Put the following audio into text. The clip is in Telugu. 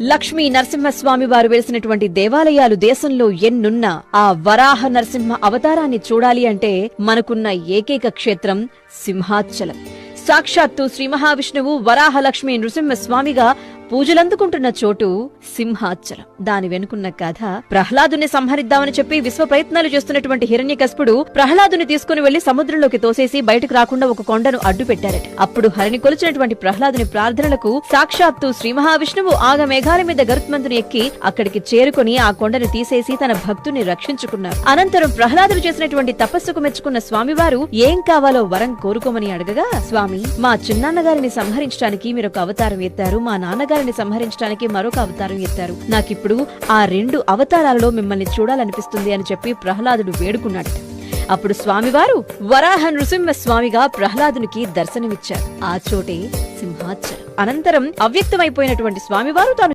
లక్ష్మీ నరసింహస్వామి వారు వెలిసినటువంటి దేవాలయాలు దేశంలో ఎన్నున్నా ఆ వరాహ నరసింహ అవతారాన్ని చూడాలి అంటే మనకున్న ఏకైక క్షేత్రం సింహాచలం. సాక్షాత్తు శ్రీ మహావిష్ణువు వరాహలక్ష్మి నృసింహస్వామిగా పూజలందుకుంటున్న చోటు సింహాచలం. దాని వెనుకున్న కథ ప్రహ్లాదుని సంహరిద్దామని చెప్పి విశ్వ ప్రయత్నాలు చేస్తున్నటువంటి హిరణ్యకస్పుడు ప్రహ్లాదుని తీసుకుని వెళ్ళి సముద్రంలోకి తోసేసి బయటకు రాకుండా ఒక కొండను అడ్డు పెట్టారట. అప్పుడు హరిని కొలిచినటువంటి ప్రహ్లాదుని ప్రార్థనలకు సాక్షాత్తు శ్రీ మహావిష్ణువు ఆగమేఘాల మీద గరుత్మంతుని ఎక్కి అక్కడికి చేరుకుని ఆ కొండను తీసేసి తన భక్తుని రక్షించుకున్నారు. అనంతరం ప్రహ్లాదుడు చేసినటువంటి తపస్సుకు మెచ్చుకున్న స్వామివారు ఏం కావాలో వరం కోరుకోమని అడగగా స్వామి మా చిన్నాన్నగారిని సంహరించడానికి మీరొక అవతారం ఎత్తారు. మా నాన్నగారు నాన్నగారిని సంహరించడానికి మరొక అవతారం ఎత్తారు. నాకిప్పుడు ఆ రెండు అవతారాలలో మిమ్మల్ని చూడాలనిపిస్తుంది అని చెప్పి ప్రహ్లాదుడు వేడుకున్నాడు అప్పుడు స్వామివారు వరాహ నృసింహ స్వామిగా ప్రహ్లాదునికి దర్శనమిచ్చారు. ఆ చోటే సింహాచలం. అనంతరం అవ్యక్తమైపోయినటువంటి స్వామివారు తాను